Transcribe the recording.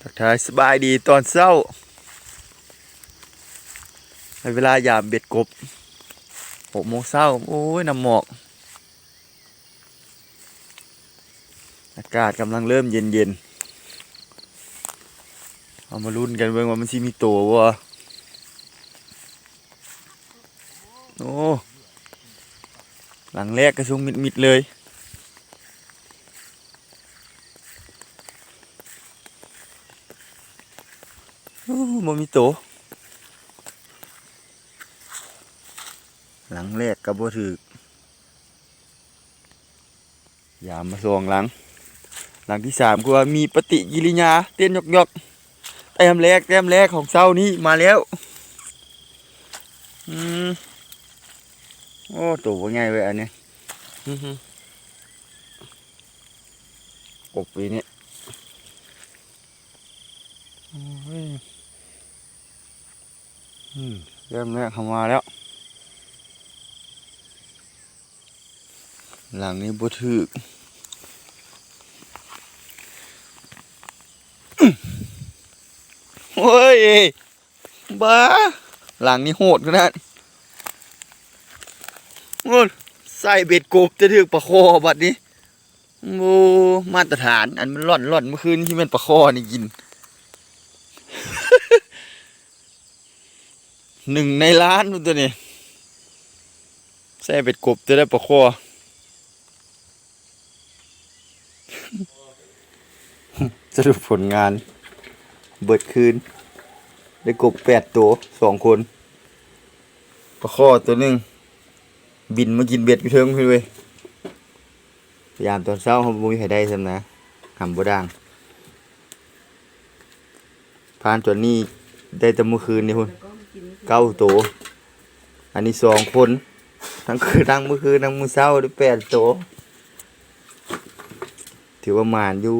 ทักทายสบายดีตอนเช้าในเวลายามเบ็ดกบหกโมงเช้าโอ้ยน้ำหมอก อากาศกำลังเริ่มเย็นเย็นเอามาลุ้นกันเบิ่งว่ามันสิมีตัวบ่โอ้ หลังแรกกระชุงมิดๆเลย บ่มีโต หลังแรกก็บ่ถือกยามมาสองหลัง หลังที่สามก็ว่ามีปฏิกิริยาเต้นยกยกๆแต้มแรกแต้มแรกของเช้านี้มาแล้วอืมโอ้ตัวว่าไงเว้ยอันเนี้ยอื้อหือกบวีนี่โอ้ยอืม เริ่มแรกเข้ามาแล้ว หลังนี้บ่ถึกโอ้ยบ้า หลังนี้โหดขนาดโอ้ยใส่เบ็ดกบจะถึกปลาคอบัดนี้โอ้มาตรฐานอันมันร่อนร่อนเมื่อคืนที่แมันปลาคอนี่กิน หนึ่งในล้านนู่นตัวนี้ใส่เบ็ดกบจะได้ปลาคอสรุปผลงาน เบิดคืน ได้กบแปดตัวสองคนปลาข้อตัวหนึ่งบินมากินเบ็ดอยู่เทิงพี่เว้ยพยายามตอนเช้าเขาบุยให้ได้สำนะหำบ่ดังพานตัวนี้ได้แต่เมื่อคืนนี่คุณ เก้าตัวอันนี้สองคน ทั้งคืนทั้งเมื่อคืนทั้งมื้อเช้าได้แปดตัวถือว่าหมานอยู่